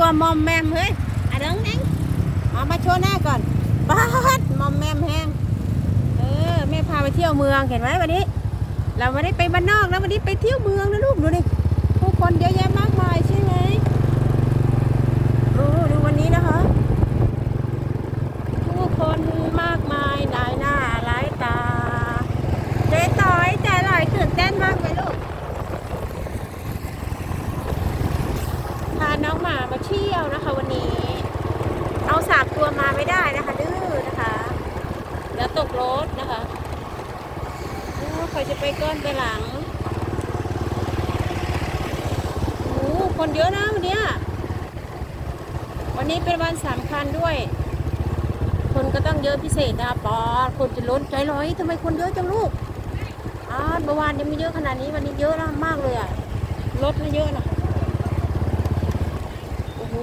ตัวมอมแมมเฮ้ยอะเดิงนังเอามาโชว์หน้าก่อนป้าดมอมแมมแห้งเออแม่พาไปเที่ยวเมืองเห็นไหมวันนี้ เราไม่ได้ไปบ้านนอกแล้ววันนี้ไปเที่ยวเมืองนะลูกดูดิผู้คนเยอะแยะมากมายใช่ไหมโอ้ดูวันนี้นะคะ ผู้คนมากมายหลายหน้าหลายตาเจ๊ต่อยใจลอยตื่นเต้นมากเลยลูก พาน้องหมามาเที่ยวนะคะ วันนี้ เอาสามตัวมา ไม่ได้นะคะดื้อนะคะแล้วตกรถนะคะโอ้ใครจะไปก้อนไปหลังโอ้คนเยอะนะวันนี้วันนี้เป็นวันสำคัญด้วย คนก็ต้องเยอะพิเศษนะปอคนจะล้นใจร้อยทำไมคนเยอะจังลูกอ่าเมื่อวานยังไม่เยอะขนาดนี้วันนี้เยอะนะมากเลยอะรถไม่เยอะนะโอ้โห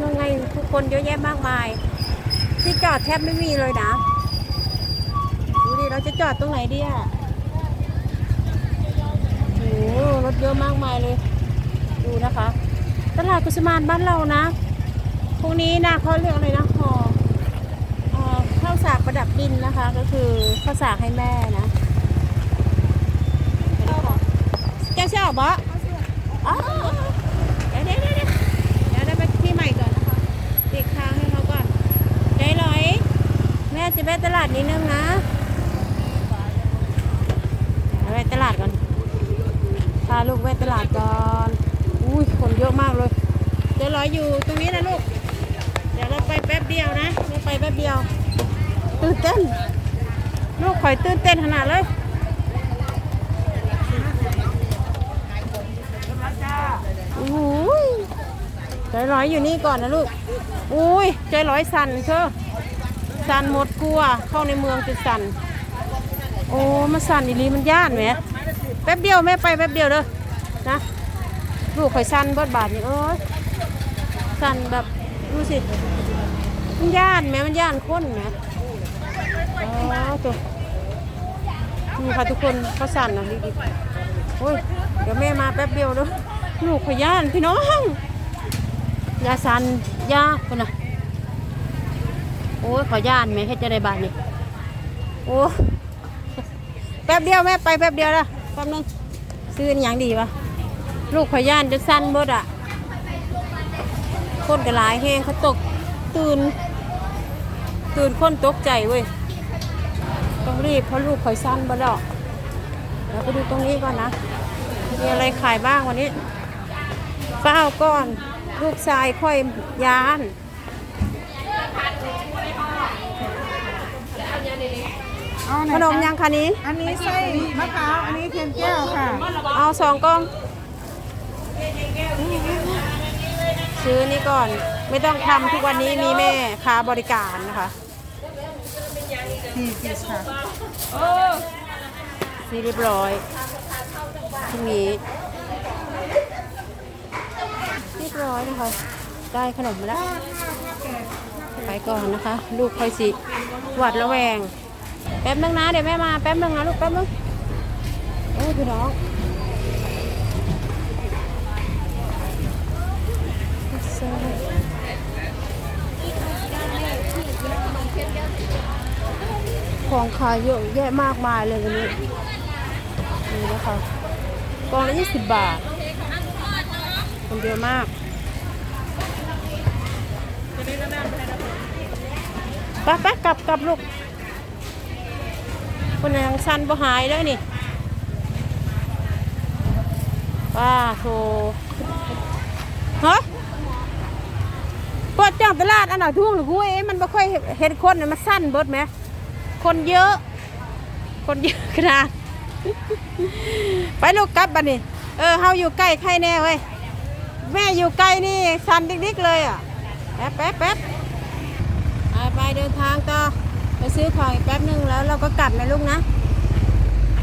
นั่นไงทุกคนเยอะแยะมากมาย ที่จอดแทบไม่มีเลยนะ ดูดิ เราจะจอดตรงไหนดีอะโอ้โหรถเยอะมากมายเลย ดูนะคะ ตลาดกุสมานบ้านเรานะพรุ่งนี้นะเขาเรียกอะไรนะห่อเอ่อข้าวสากประดับดินนะคะ ก็คือข้าวสากให้แม่นะเจ้าเช่าบะอ๋อ ม่จะไปตลาดนิดนึงนะเดี๋ยวไปตลาดก่อนพาลูกไปตลาดก่อนอุ้ยคนเยอะมากเลยใจลอยอยู่ตรงนี้นะลูก เดี๋ยวเราไปแป๊บเดียวนะเราไปแป๊บเดียว ตื่นเต้น ลูกข่อยตื่นเต้นขนาดเลยโอ้โหใจร้อยอยู่นี่ก่อนนะลูก อุ้ยใจร้อยสั่นเชอะ สั่นหมดกลัว เข้าในเมืองจะสั่น โอ้มาสั่นอีลีมันย่านไหมแป๊บเดียวแม่ไปแป๊บเดียวเด้อนะลูกข่อยสั่นเบิดบาทนี่เอ้ยสั่นแบบดูสิมันย่านแหมมันย่านคนแหมอ๋อตัวนี่ค่ะทุกคนเขาสั่นนะดีๆโอ้ยเดี๋ยวแม่มาแป๊บเดียวเด้อลูกขย่านพี่น้องยาสันยาคนน่ะ อ้ยขอย่านแม่ให้จะได้บาทนี่โอ้แป๊บเดียวแม่ไปแป๊บเดียวละแป๊บนึงซื้ออย่างดีวะลูกขอย่านจะสั้นบดอะคนกระลายแห้งเขาตกตื่น ตื่นคนตกใจเว้ยต้องรีบเพราะลูกข่อยสั้นบดอกแล้วก็ดูตรงนี้ก่อนนะ มีอะไรขายบ้างวันนี้เฝ้าก้อน ลูกชายค่อยยาน เอาไหนขนมคะยังคะนี้ อันนี้ไส้มะพร้าว อันนี้เทียนแก้วค่ะ เอาสองกล่อง ซื้อนี่ก่อน ไม่ต้องทำทุกวันนี้มีแม่ค้าบริการนะคะ สี่สิบค่ะซื้อเรียบร้อยพรุ่งนี้เรียบร้อยนะคะ ได้ขนมมาแล้ว ไปก่อนนะคะ ลูกคอยสิหวัดระแวง แป๊บนึงนะ เดี๋ยวแม่มาแป๊บนึงนะลูกแป๊บนึงโอ้พี่น้องของขายเยอะแยะมากมายเลยวันนี้นี่นะคะกองละยี่สิบบาทคนเยอะมาก ไปไปกลับกลับลูกคนยังสั้นบ่หายเลยนี่ป้าโถฮะปิดจ้างตลาดอันไหนทุ่งหรือกูเอ้มันบ่ค่อยเห็นคนน่ะมันสั้นเบิดไหม คนเยอะ คนเยอะขนาดไปลูกกลับบัดนี้ เออเฮาอยู่ใกล้ใครแน่เว้ย แม่อยู่ใกล้นี่สั้นดิกๆเลยอะ แป๊บแป๊บแป๊บ ไปเดินทางต่อไปซื้อของอีกแป๊บนึงแล้วเราก็กลับนะลูกนะ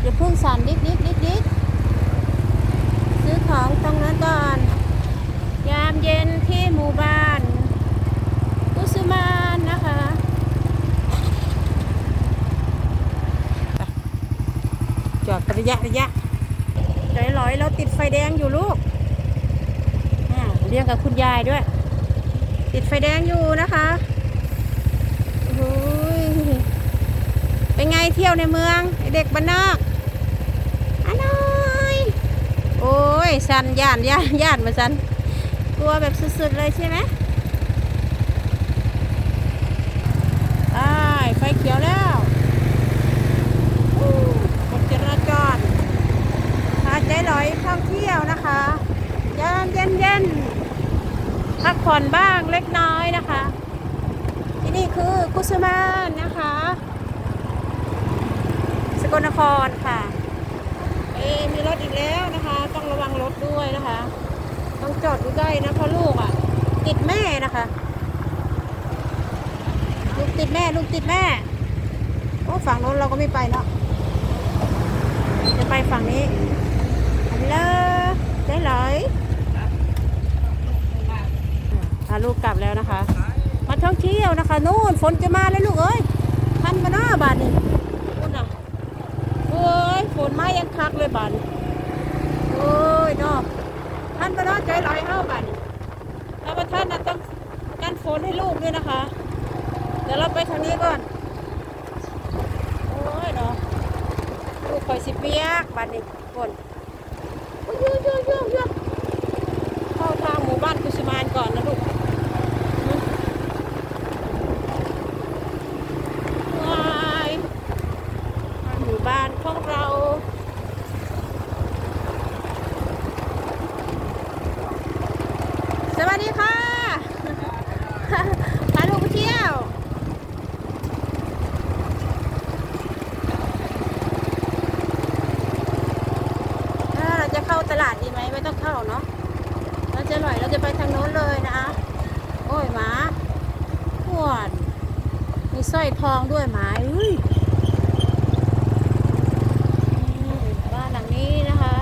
อย่าเพุ่งสั่นดิดดิดดิดดิดซื้อของตรงนั้นก่อน ยามเย็นที่หมู่บ้านกุสมานนะคะจอดระยะระยะลอยๆเราติดไฟแดงอยู่ลูกเรียกกับคุณยายด้วย ติดไฟแดงอยู่นะคะโอ้ย เป็นไงเที่ยวในเมืองเด็กบ้านนอกอันน้อยโอ้ยสันย่านย่านย่านมาสันกลัวแบบสุดๆเลยใช่ไหมไอ้ายไฟเขียวแล้วอู้กฎจราจรพาใจลอยท่องเที่ยวนะคะยามเย็นเย็นๆพักผ่อนบ้างเล็กน้อยนะคะ ที่นี่คือกุสมานนะคะ สกลนครค่ะ เอมีรถอีกแล้วนะคะ ต้องระวังรถด้วยนะคะ ต้องจอดดูใกล้นะเพราะลูกอะ ติดแม่นะคะ ลูกติดแม่ลูกติดแม่โอ้ฝั่งโน้นเราก็ไม่ไปเนาะจะไปฝั่งนี้ฮัลโหลได้เลยพาลูกกลับแล้วนะคะ มาท่องเที่ยวนะคะ นู่นฝนจะมาเลยลูกเอ้ยทันมาหน้าบาทนี่ อ้ยฝนมายังคักเลยบาทนี่โอ้ยเนาะท่านมาหน้ใจลอยเฮ้าบาทนี่ถ้วท่านนะต้องกันฝนให้ลูกด้วยนะคะ เดี๋ยวเราไปทางนี้ก่อน โอ้ยเนาะลูกคอยสิเปียกบาทนี่ฝนเยอะเยอะเยอะเยอะเข้าทางหมู่บ้านกุสมานก่อนนะลูก วายหมู่บ้านของเรา สวัสดีค่ะพาลูกไปเที่ยวเราจะเข้าตลาดดีไหมไม่ต้องเข้าเนาะเราจะหน่อยเราจะไปทางโน้นเลยนะโอ้ยหมาปวดมีสร้อยทองด้วยหมาอุ้ยอืมบ้านหลังนี้นะคะ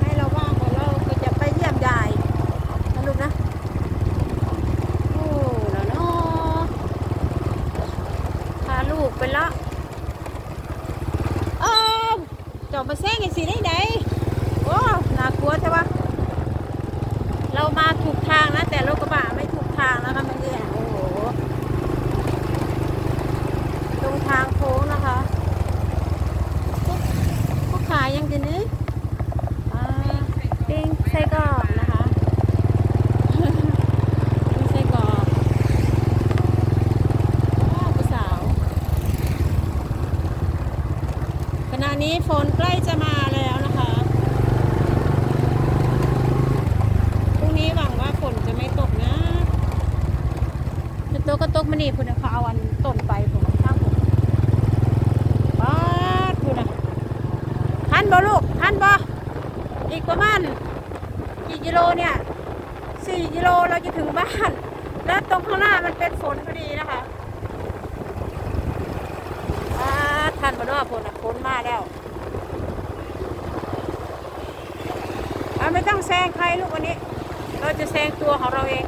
ให้เราว่างของเราก็จะไปเยี่ยมยายนะลูกนะ โอ้แล้วเนาะพาลูก ไปละเอ้าเจามาแซงไอ้สิได้ไหนโอ้น่ากลัวใช่ปะเรามาถูกทางนะ แต่รถกระบะไม่ถูกทางนะคะมันเนี่ยโอ้โหตรงทางโค้งนะคะพวกขายยังจะนึกอ่าปิ้งไส้กรอกนะคะ ปิ้งไส้กรอกว้าวผู้สาว ขณะนี้ฝนใกล้จะมาแล้วนะคะ พรุ่งนี้หวังว่าฝนจะไม่ตกนะจะต ก็ตกมานี่พุ่นนะเขาเอาอันต้นไปผมข้างผมปาดพุ่นนะทันบ่ลูกทันบ่อีกประมาณกี่กิโลเนี่ยสี่กิโลเราจะถึงบ้าน แล้วตรงข้างหน้ามันเป็นฝนพอดีนะคะปาดทันบ่เนาะฝนน่ะฝนมาแล้วไม่ต้องแซงใครลูกวันนี้ เราจะแซงตัวของเราเอง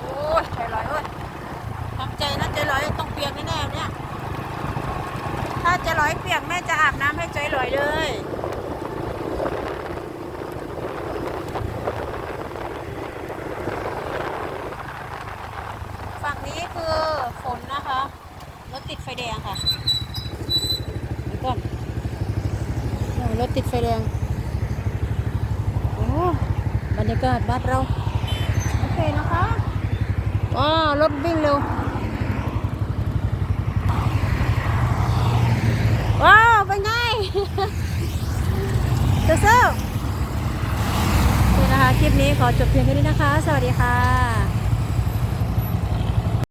โอ้ยใจลอยเอ้ยทำใจนะใจลอยต้องเปียกแน่ๆเนี่ย ถ้าใจลอยเปียกแม่จะอาบน้ำให้ใจลอยเลย ฝั่งนี้คือฝนนะคะ รถติดไฟแดงค่ะเดี๋ยวก่อนโอ้รถติดไฟแดง โอ้บรรยากาศบ้านเรา โอเคนะคะ ว้ารถวิ่งเร็วว้าวเป็นไงเจ้าเซนี่นะคะ คลิปนี้ขอจบเพียงแค่นี้นะคะ สวัสดีค่ะ